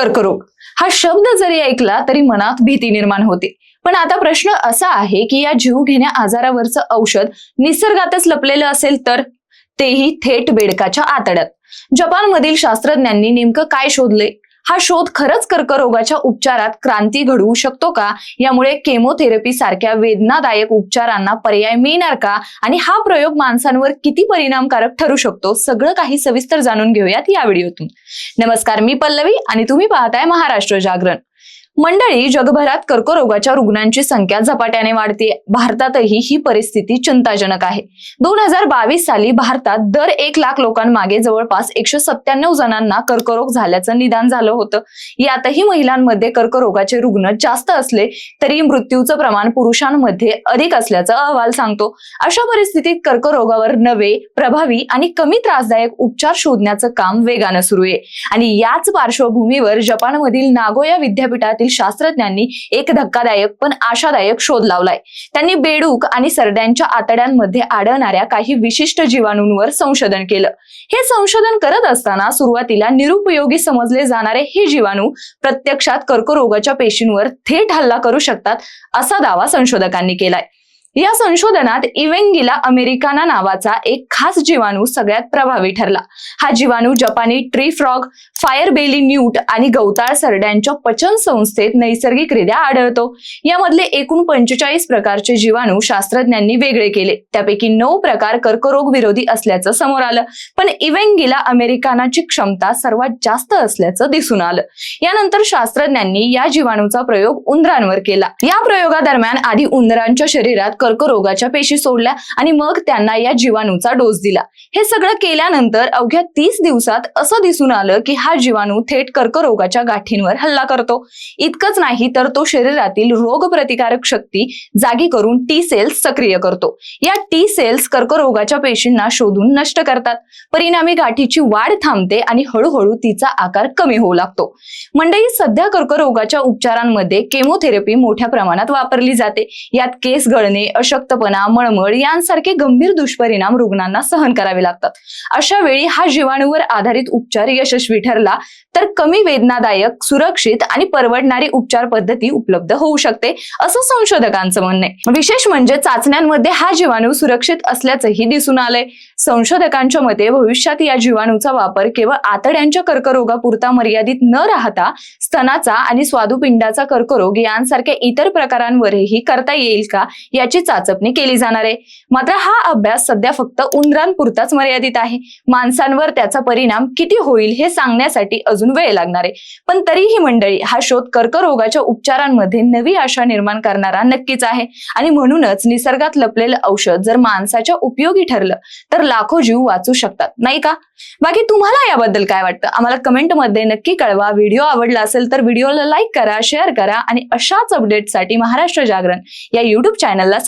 कर्करोग हा शब्द जरी ऐकला तरी मनात भीती निर्माण होते. पण आता प्रश्न असा आहे की या जीव घेण्या आजारावरचं औषध निसर्गातच लपलेलं असेल तर? तेही थेट बेडकाच्या आतड्यात. जपानमधील शास्त्रज्ञांनी नेमकं काय शोधले हा शोध खरंच कर्करोगाच्या उपचारात क्रांती घडवू शकतो का? यामुळे केमोथेरपी सारख्या वेदनादायक उपचारांना पर्याय मिळणार का? आणि हा प्रयोग माणसांवर किती परिणामकारक ठरू शकतो? सगळं काही सविस्तर जाणून घेऊयात या व्हिडिओतून. नमस्कार मी पल्लवी आणि तुम्ही पाहताय महाराष्ट्र जागरण. मंडळी जगभरात कर्करोगाच्या रुग्णांची संख्या झपाट्याने वाढते. भारतातही ही परिस्थिती चिंताजनक आहे. दोन हजार बावीस साली भारतात दर एक लाख लोकांमागे जवळपास एकशे सत्त्याण्णव जणांना कर्करोग झाल्याचं निदान झालं होतं. यातही महिलांमध्ये कर्करोगाचे रुग्ण जास्त असले तरी मृत्यूचं प्रमाण पुरुषांमध्ये अधिक असल्याचा अहवाल सांगतो. अशा परिस्थितीत कर्करोगावर नवे प्रभावी आणि कमी त्रासदायक उपचार शोधण्याचं काम वेगानं सुरू आहे. आणि याच पार्श्वभूमीवर जपानमधील नागोया विद्यापीठात विद्यापीठातील शास्त्रज्ञांनी एक धक्कादायक पण आशादायक शोध लावलाय. त्यांनी बेडूक आणि सरड्यांच्या आतड्यांमध्ये आढळणाऱ्या काही विशिष्ट जीवाणूंवर संशोधन केलं. हे संशोधन करत असताना सुरुवातीला निरुपयोगी समजले जाणारे हे जीवाणू प्रत्यक्षात कर्करोगाच्या पेशींवर थेट हल्ला करू शकतात असा दावा संशोधकांनी केलाय. या संशोधनात इवेंगिला अमेरिकाना नावाचा एक खास जीवाणू सगळ्यात प्रभावी ठरला. हा जीवाणू जपानी tree frog fire belly newt आणि गवताळ सरड्यांच्या पचन संस्थेत नैसर्गिकरित्या आढळतो. यामधले एकूण पंचेचाळीस प्रकारचे जीवाणू शास्त्रज्ञांनी वेगळे केले. त्यापैकी नऊ प्रकार कर्करोग विरोधी असल्याचं समोर आलं. पण इवेंगिला अमेरिकानाची क्षमता सर्वात जास्त असल्याचं दिसून आलं. यानंतर शास्त्रज्ञांनी या जीवाणूचा प्रयोग उंदरांवर केला. या प्रयोगादरम्यान आधी उंदरांच्या शरीरात कर्करोगाच्या पेशी सोडल्या आणि मग त्यांना या जीवाणूचा डोस दिला. हे सगळं केल्यानंतर अवघ्या तीस दिवसात असं दिसून आलं की हा जीवाणू थेट कर्करोगाच्या गाठींवर हल्ला करतो. इतकंच नाही तर तो शरीरातील रोगप्रतिकारक शक्ती जागी करून टी सेल्स सक्रिय करतो. या टी सेल्स कर्करोगाच्या पेशींना शोधून नष्ट करतात. परिणामी गाठीची वाढ थांबते आणि हळूहळू तिचा आकार कमी होऊ लागतो. मंडळी सध्या कर्करोगाच्या उपचारांमध्ये केमोथेरपी मोठ्या प्रमाणात वापरली जाते. यात केस गळणे अशक्तपणा मळमळ यांसारखे गंभीर दुष्परिणाम रुग्णांना सहन करावे लागतात. अशा वेळी हा जीवाणूवर आधारित उपचार यशस्वी ठरला तर कमी वेदनादायक सुरक्षित आणि परवडणारी उपचार पद्धती उपलब्ध होऊ शकते असं संशोधकांचं म्हणणं आहे. विशेष म्हणजे चाचण्यांमध्ये हा जीवाणू सुरक्षित असल्याचंही दिसून आलंय. संशोधकांच्या मते भविष्यात या जीवाणूचा वापर केवळ आतड्यांच्या कर्करोगापुरता मर्यादित न राहता स्तनाचा आणि स्वादुपिंडाचा कर्करोग यांसारख्या इतर प्रकारांवरही करता येईल का याची चाचपणी केली जाणार आहे. मात्र हा अभ्यास सध्या फक्त उंदरांपुरताच मर्यादित आहे. माणसांवर त्याचा परिणाम किती होईल हे सांगण्यासाठी अजून वेळ लागणार आहे. पण तरीही मंडळी हा शोध कर्करोगाच्या उपचारांमध्ये नवी आशा निर्माण करणारा नक्कीच आहे. आणि म्हणूनच निसर्गात लपलेलं औषध जर माणसाच्या उपयोगी ठरलं तर लाखो जीव वाचू शकतात. नाही का? बाकी तुम्हाला याबद्दल काय वाटतं? आम्हाला कमेंटमध्ये नक्की कळवा. व्हिडिओ आवडला असेल तर व्हिडिओला लाईक करा शेअर करा आणि अशाच अपडेटसाठी महाराष्ट्र जागरण या युट्यूब चॅनलला